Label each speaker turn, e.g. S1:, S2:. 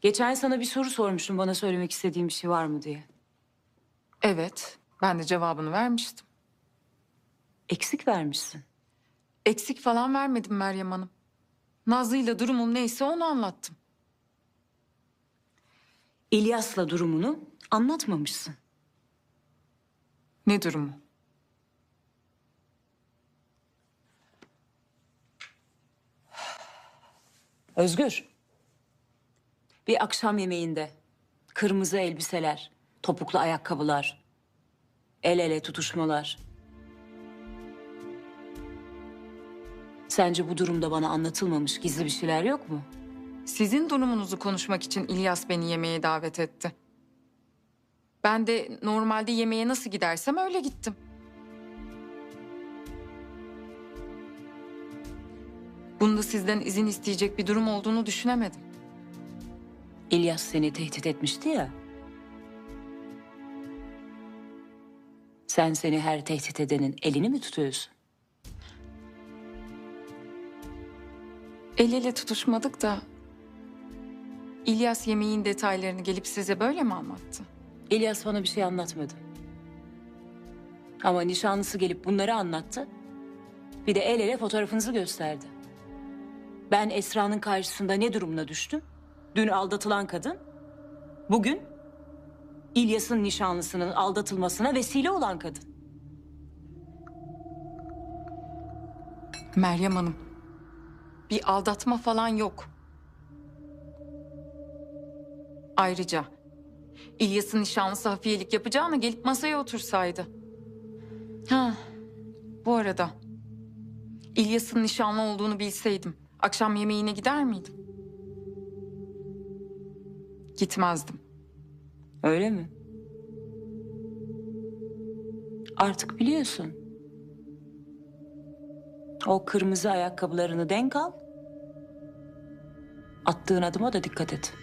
S1: Geçen sana bir soru sormuştum bana söylemek istediğim bir şey var mı diye.
S2: Evet, ben de cevabını vermiştim.
S1: Eksik vermişsin.
S2: Eksik falan vermedim Meryem Hanım. Nazlı'yla durumum neyse onu anlattım.
S1: İlyas'la durumunu anlatmamışsın.
S2: Ne durumu?
S1: Özgür. Bir akşam yemeğinde kırmızı elbiseler, topuklu ayakkabılar, el ele tutuşmalar. Sence bu durumda bana anlatılmamış gizli bir şeyler yok mu?
S2: Sizin durumunuzu konuşmak için İlyas beni yemeğe davet etti. Ben de normalde yemeğe nasıl gidersem öyle gittim. Bunda sizden izin isteyecek bir durum olduğunu düşünemedim.
S1: İlyas seni tehdit etmişti ya. Sen seni her tehdit edenin elini mi tutuyorsun?
S2: El ele tutuşmadık da... İlyas yemeğin detaylarını gelip size böyle mi anlattı?
S1: İlyas bana bir şey anlatmadı. Ama nişanlısı gelip bunları anlattı. Bir de el ele fotoğrafınızı gösterdi. Ben Esra'nın karşısında ne durumuna düştüm? Dün aldatılan kadın, bugün İlyas'ın nişanlısının aldatılmasına vesile olan kadın.
S2: Meryem Hanım, bir aldatma falan yok. Ayrıca İlyas'ın nişanlısı hafiyelik yapacağına gelip masaya otursaydı. Ha, bu arada İlyas'ın nişanlı olduğunu bilseydim akşam yemeğine gider miydim? Gitmezdim.
S1: Öyle mi? Artık biliyorsun. O kırmızı ayakkabılarını denk al. Attığın adıma da dikkat et.